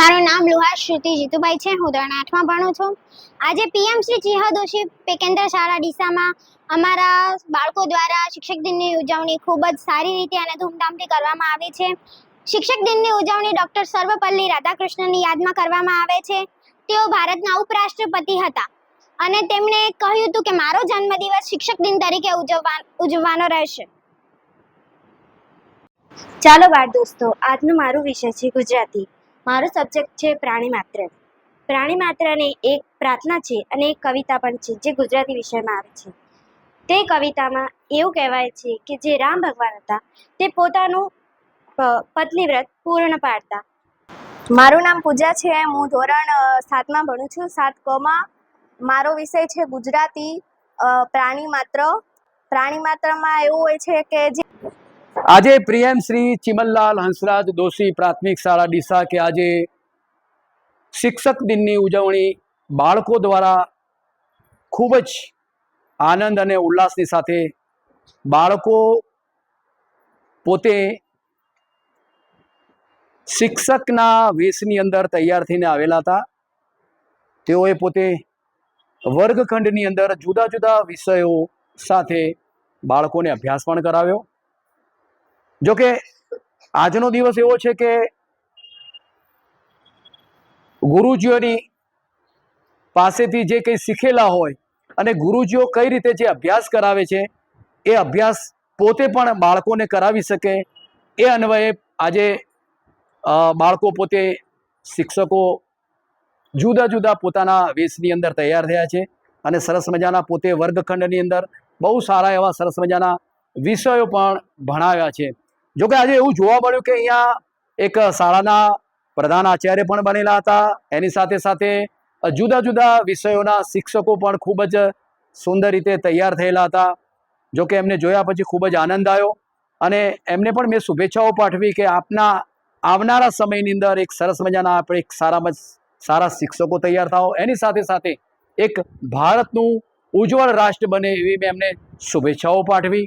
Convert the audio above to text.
મારું નામ લુહાર શ્રુતિ જીતુભાઈ છે, હું ધોરણ આઠમાં ભણું છું. આજે પીએમ શ્રી ચિહદોશી પેકેન્દ્ર શાળા ડીસામાં અમારા બાળકો દ્વારા શિક્ષક દિનની ઉજવણી ખૂબ જ સારી રીતે અને ધૂમધામથી કરવામાં આવી છે. શિક્ષક દિનની ઉજવણી ડૉક્ટર સર્વપલ્લી રાધાકૃષ્ણની યાદમાં કરવામાં આવે છે. તેઓ ભારતના ઉપરાષ્ટ્રપતિ હતા અને તેમણે કહ્યું હતું કે મારો જન્મદિવસ શિક્ષક દિન તરીકે ઉજવવા ઉજવવાનો રહેશે. ચાલો બાળ દોસ્તો, આજનો મારો વિષય છે ગુજરાતી. મારો સબ્જેક્ટ છે પ્રાણી માત્ર. પ્રાણી માત્રને એક પ્રાર્થના છે અને એક કવિતા પણ છે જે ગુજરાતી વિષયમાં આવે છે. તે કવિતામાં એવું કહેવાય છે કે જે રામ ભગવાન હતા, તે પોતાનું પત્ની વ્રત પૂર્ણ પાડતા. મારું નામ પૂજા છે, હું ધોરણ સાતમાં ભણું છું. સાત કમાં મારો વિષય છે ગુજરાતી પ્રાણી માત્ર. પ્રાણી માત્રમાં એવું હોય છે કે જે આજે પ્રિયમ શ્રી ચિમનલાલ હંસરાજ દોશી પ્રાથમિક શાળા ડીસા કે આજે શિક્ષક દિનની ઉજવણી બાળકો દ્વારા ખૂબ જ આનંદ અને ઉલ્લાસની સાથે બાળકો પોતે શિક્ષકના વેશની અંદર તૈયાર થઈને આવેલા હતા. તેઓએ પોતે વર્ગખંડની અંદર જુદા જુદા વિષયો સાથે બાળકોને અભ્યાસ પણ કરાવ્યો. જો કે આજનો દિવસ એવો છે કે ગુરુજીઓની પાસેથી જે કંઈ શીખેલા હોય અને ગુરુજીઓ કઈ રીતે જે અભ્યાસ કરાવે છે, એ અભ્યાસ પોતે પણ બાળકોને કરાવી શકે. એ અન્વયે આજે બાળકો પોતે શિક્ષકો જુદા જુદા પોતાના વેશની અંદર તૈયાર થયા છે અને સરસ મજાના પોતે વર્ગખંડની અંદર બહુ સારા એવા સરસ મજાના વિષયો પણ ભણાવ્યા છે. જો કે આજે એવું જોવા મળ્યું કે અહીંયા એક શાળાના પ્રધાન આચાર્ય પણ બનેલા હતા. એની સાથે સાથે જુદા જુદા વિષયોના શિક્ષકો પણ ખૂબ જ સુંદર રીતે તૈયાર થયેલા હતા. જો કે એમને જોયા પછી ખૂબ જ આનંદ આવ્યો અને એમને પણ મેં શુભેચ્છાઓ પાઠવી કે આપના આવનારા સમયની અંદર એક સરસ મજાના આપણે એક સારામાં સારા શિક્ષકો તૈયાર થાઓ. એની સાથે સાથે એક ભારતનું ઉજ્જવળ રાષ્ટ્ર બને એવી મેં એમને શુભેચ્છાઓ પાઠવી.